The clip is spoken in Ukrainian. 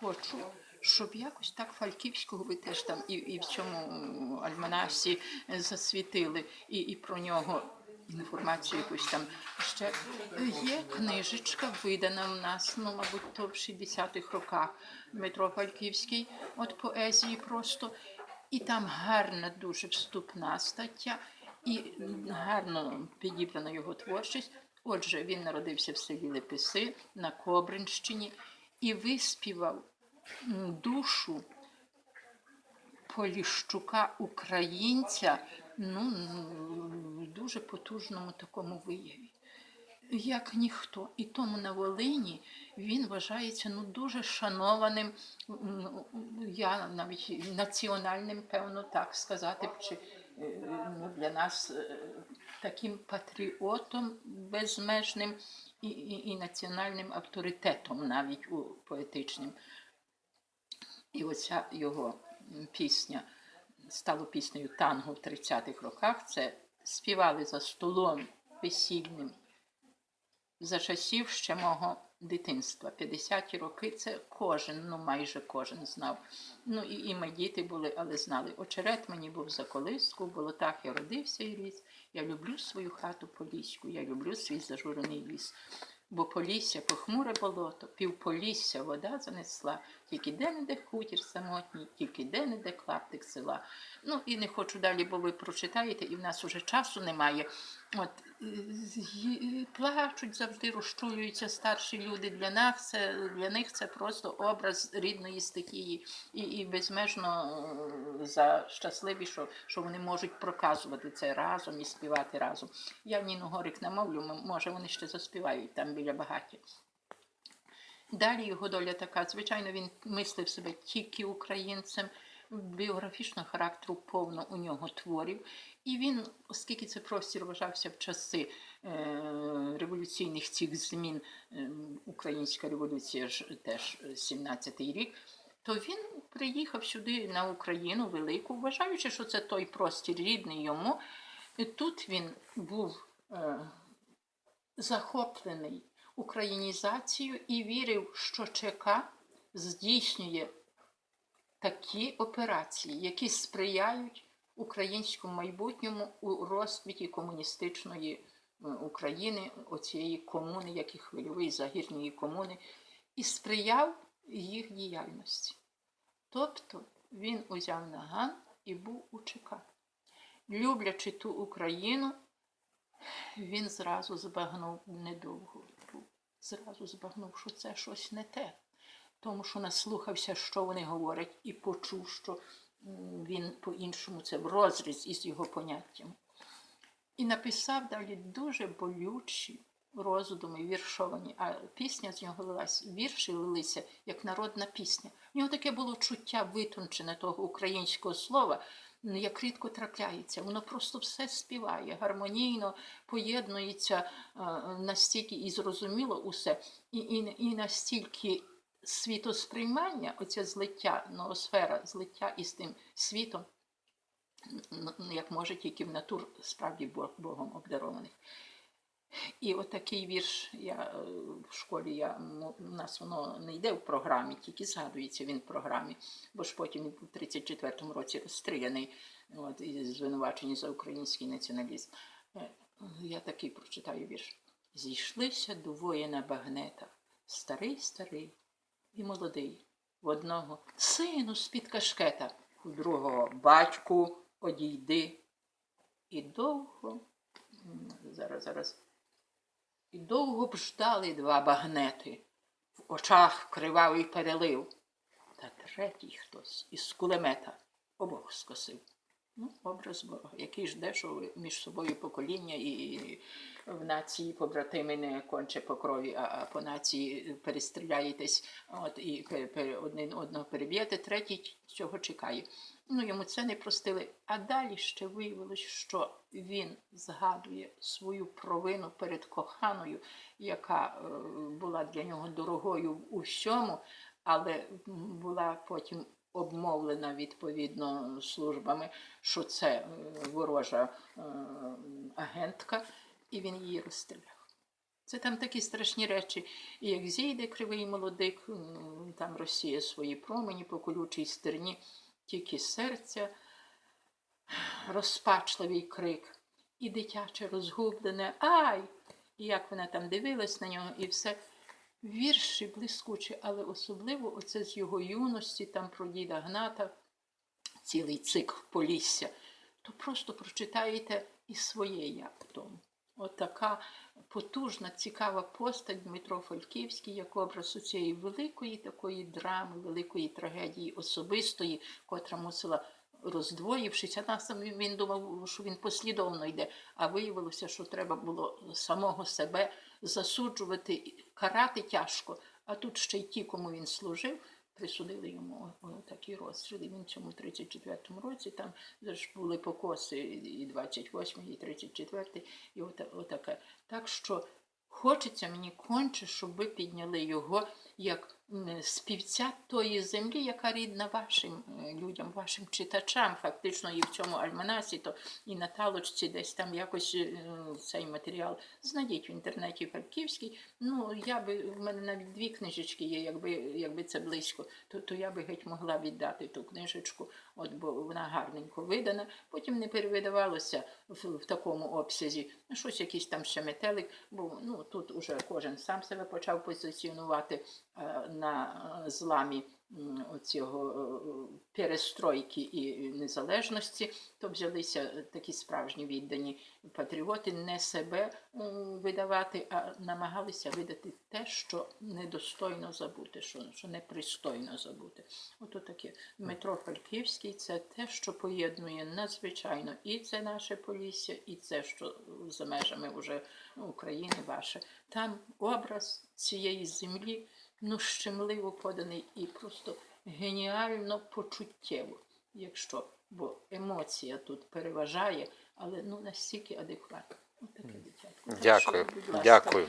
хочу, щоб якось так Фальківського ви теж там і, і в цьому альманасі засвітили, і, і про нього інформацію якусь там. Ще є книжечка, видана в нас, ну, мабуть, то в 60-х роках Дмитро Фальківський, от поезії просто. І там гарна дуже вступна стаття, і гарно підібрана його творчість. Отже, він народився в селі Лепеси на Кобринщині і виспівав душу Поліщука українця ну, в дуже потужному такому вияві. Як ніхто. І тому на Волині він вважається ну, дуже шанованим, м, я навіть національним, певно, так сказати, чи е, ну, для нас е, таким патріотом безмежним і, і, і національним авторитетом навіть у поетичним. І оця його пісня стала піснею танго в 30-х роках. Це співали за столом весільним за часів ще мого дитинства. 50-ті роки це кожен, ну майже кожен знав. Ну і, і ми діти були, але знали. Очерет мені був за колиску, було так, я родився і ріс. Я люблю свою хату поліську, я люблю свій зажурений ліс. Бо полісся похмуре болото, півполісся вода занесла, тільки де-не-де хутір самотній, тільки де-не-де клаптик села. Ну і не хочу далі, бо ви прочитаєте, і в нас уже часу немає. От плачуть завжди, розчулюються старші люди. Для нас це для них це просто образ рідної стихії, і, і безмежно е, за щасливі, що, що вони можуть проказувати це разом і співати разом. Я Ніну Горик намовлю, може вони ще заспівають там біля багаті. Далі його доля така. Звичайно, він мислив себе тільки українцем, біографічного характеру повно у нього творів. І він, оскільки це простір вважався в часи е, революційних цих змін, е, українська революція ж теж 17-й рік, то він приїхав сюди на Україну велику, вважаючи, що це той простір рідний йому. І тут він був е, захоплений українізацією і вірив, що ЧК здійснює такі операції, які сприяють українському майбутньому у розквіті комуністичної е, України, оцієї комуни, як і хвильової загірної комуни, і сприяв їх діяльності. Тобто він узяв наган і був у ЧК. Люблячи ту Україну, він зразу збагнув недовго. Зразу збагнув, що це щось не те. Тому що наслухався, що вони говорять, і почув, що він по-іншому це в розріз із його поняттями. І написав далі дуже болючі роздуми, віршовані. А пісня з нього лилась, вірші лилися як народна пісня. В нього таке було чуття витончене того українського слова, як рідко трапляється. Воно просто все співає, гармонійно поєднується е, настільки і зрозуміло усе, і, і, і настільки світосприймання, оце злиття, ноосфера, злиття із тим світом, ну, як може тільки в натур справді Богом обдарованих. І отакий вірш я е, в школі я, у нас воно не йде в програмі, тільки згадується він в програмі, бо ж потім він у 34-му році розстріляний от, і звинувачений за український націоналізм. Е, Я такий прочитаю вірш. Зійшлися до воїна багнета, старий старий і молодий. В одного сину з-під кашкета, у другого батьку одійди. І довго, зараз, зараз, і довго б ждали два багнети, в очах кривавий перелив, та третій хтось із кулемета обох скосив. Ну, образ Бога, який жде, що між собою покоління і в нації побратими не конче по крові, а, по нації перестріляєтесь от, і один одного переб'єте, третій цього чекає. Ну, йому це не простили. А далі ще виявилось, що він згадує свою провину перед коханою, яка е, була для нього дорогою в усьому, але була потім обмовлена відповідно службами, що це е, ворожа е, агентка, і він її розстріляв. Це там такі страшні речі, і як зійде кривий молодик, там розсіє свої промені по колючій стерні, тільки серця, розпачливий крик, і дитяче розгублене Ай! І як вона там дивилась на нього, і все. Вірші блискучі, але особливо оце з його юності, там про діда Гната, цілий цикл Полісся, то просто прочитаєте і своє я в тому. От потужна, цікава постать Дмитро Фальківський, як образ у цієї великої такої драми, великої трагедії особистої, котра мусила, роздвоївшись, а нас він думав, що він послідовно йде, а виявилося, що треба було самого себе засуджувати, карати тяжко. А тут ще й ті, кому він служив, присудили йому о, такі розстріли. Він цьому 34-му році там ж були покоси і 28-й, і 34-й, і ота, отаке. Так що хочеться мені конче, щоб ви підняли його як співця тої землі, яка рідна вашим е, людям, вашим читачам. Фактично і в цьому альманасі, то і на талочці десь там якось е, цей матеріал знайдіть в інтернеті Фальківський. Ну, я би, в мене навіть дві книжечки є, якби, якби це близько, то, то я би геть могла віддати ту книжечку, от, бо вона гарненько видана. Потім не перевидавалося в, в такому обсязі. Ну, щось якийсь там ще метелик, бо ну, тут уже кожен сам себе почав позиціонувати на е, зламі м, оцього е, перестройки і незалежності, то взялися е, такі справжні віддані патріоти не себе видавати, а намагалися видати те, що недостойно забути, що, що непристойно забути. Ото таке Дмитро Фальківський це те, що поєднує надзвичайно і це наше Полісся, і це, що за межами уже України ваше. Там образ цієї землі ну, щемливо поданий і просто геніально почуттєво, якщо, бо емоція тут переважає, але ну настільки адекватно. Отаке дитятко. Так що, Дякую, будь ласка, дякую.